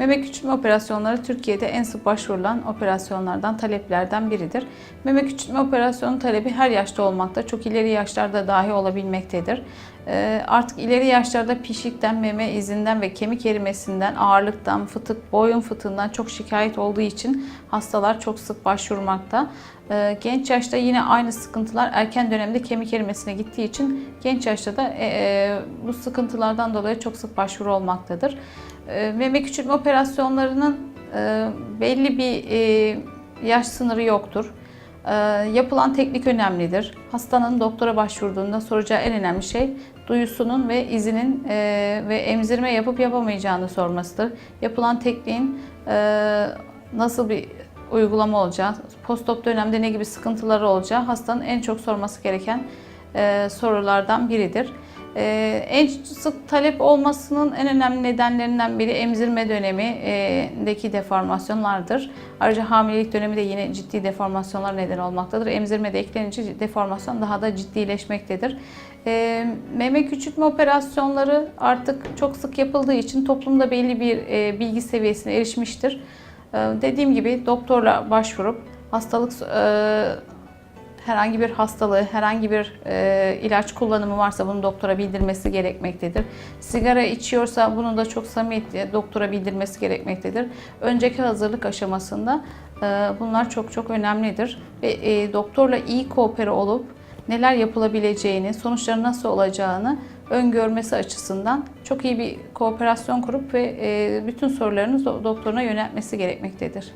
Meme küçültme operasyonları Türkiye'de en sık başvurulan operasyonlardan, taleplerden biridir. Meme küçültme operasyonu talebi her yaşta olmakta, çok ileri yaşlarda dahi olabilmektedir. Ee, Artık ileri yaşlarda pişikten, meme izinden ve kemik erimesinden, ağırlıktan, fıtık, boyun fıtığından çok şikayet olduğu için hastalar çok sık başvurmakta. Ee, Genç yaşta yine aynı sıkıntılar erken dönemde kemik erimesine gittiği için genç yaşta da e, e, bu sıkıntılardan dolayı çok sık başvuru olmaktadır. E, Meme küçültme operasyonlarının e, belli bir yaş sınırı yoktur. E, Yapılan teknik önemlidir. Hastanın doktora başvurduğunda soracağı en önemli şey duyusunun ve izinin e, ve emzirme yapıp yapamayacağını sormasıdır. Yapılan tekniğin e, nasıl bir uygulama olacağı, postop dönemde ne gibi sıkıntıları olacağı hastanın en çok sorması gereken e, sorulardan biridir. E, en sık talep olmasının en önemli nedenlerinden biri emzirme dönemindeki deformasyonlardır. Ayrıca hamilelik dönemi de yine ciddi deformasyonlar neden olmaktadır. Emzirme de eklenince deformasyon daha da ciddileşmektedir. E, meme küçültme operasyonları artık çok sık yapıldığı için toplumda belli bir e, bilgi seviyesine erişmiştir. Ee, Dediğim gibi doktorla başvurup hastalık e, herhangi bir hastalığı, herhangi bir e, ilaç kullanımı varsa bunu doktora bildirmesi gerekmektedir. Sigara içiyorsa bunu da çok samimiyetle doktora bildirmesi gerekmektedir. Önceki hazırlık aşamasında e, bunlar çok çok önemlidir ve e, doktorla iyi koopere olup neler yapılabileceğini, sonuçları nasıl olacağını öngörmesi açısından çok iyi bir kooperasyon kurup ve e, bütün sorularını do- doktoruna yöneltmesi gerekmektedir.